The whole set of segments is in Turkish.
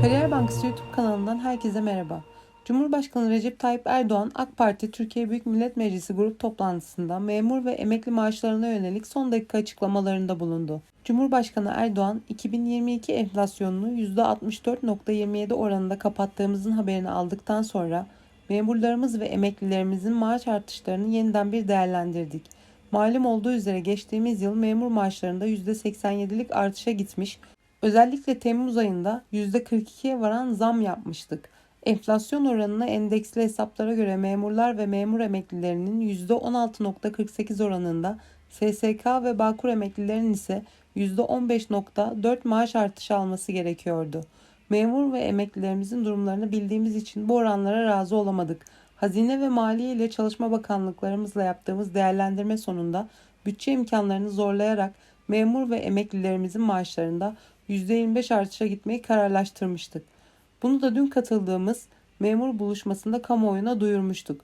Kariyer Bankası YouTube kanalından herkese merhaba. Cumhurbaşkanı Recep Tayyip Erdoğan, AK Parti Türkiye Büyük Millet Meclisi grup toplantısında memur ve emekli maaşlarına yönelik son dakika açıklamalarında bulundu. Cumhurbaşkanı Erdoğan, 2022 enflasyonunu %64.27 oranında kapattığımızın haberini aldıktan sonra memurlarımız ve emeklilerimizin maaş artışlarını yeniden bir değerlendirdik. Malum olduğu üzere geçtiğimiz yıl memur maaşlarında %87'lik artışa gitmiş, özellikle Temmuz ayında %42'ye varan zam yapmıştık. Enflasyon oranına endeksli hesaplara göre memurlar ve memur emeklilerinin %16.48 oranında, SSK ve Bağkur emeklilerinin ise %15.4 maaş artışı alması gerekiyordu. Memur ve emeklilerimizin durumlarını bildiğimiz için bu oranlara razı olamadık. Hazine ve Maliye ile Çalışma Bakanlıklarımızla yaptığımız değerlendirme sonunda bütçe imkanlarını zorlayarak memur ve emeklilerimizin maaşlarında %25 artışa gitmeyi kararlaştırmıştık. Bunu da dün katıldığımız memur buluşmasında kamuoyuna duyurmuştuk.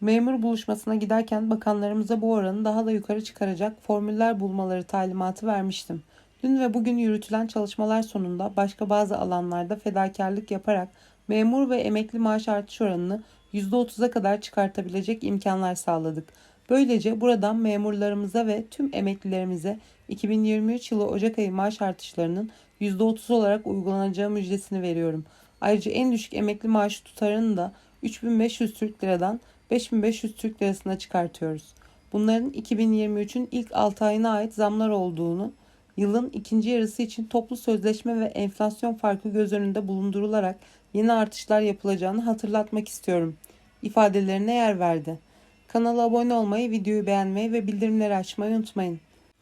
Memur buluşmasına giderken bakanlarımıza bu oranı daha da yukarı çıkaracak formüller bulmaları talimatı vermiştim. Dün ve bugün yürütülen çalışmalar sonunda başka bazı alanlarda fedakarlık yaparak memur ve emekli maaş artış oranını %30'a kadar çıkartabilecek imkanlar sağladık. Böylece buradan memurlarımıza ve tüm emeklilerimize 2023 yılı Ocak ayı maaş artışlarının %30 olarak uygulanacağı müjdesini veriyorum. Ayrıca en düşük emekli maaşı tutarını da 3500 Türk Liradan 5500 Türk Lirasına çıkartıyoruz. Bunların 2023'ün ilk 6 ayına ait zamlar olduğunu, yılın ikinci yarısı için toplu sözleşme ve enflasyon farkı göz önünde bulundurularak yeni artışlar yapılacağını hatırlatmak istiyorum ifadelerine yer verdi. Kanala abone olmayı, videoyu beğenmeyi ve bildirimleri açmayı unutmayın.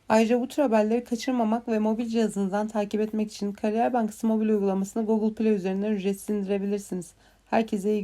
Ayrıca bu tür haberleri kaçırmamak ve mobil cihazınızdan takip etmek için Kariyer Bankası mobil uygulamasını Google Play üzerinden ücretsiz indirebilirsiniz. Herkese iyi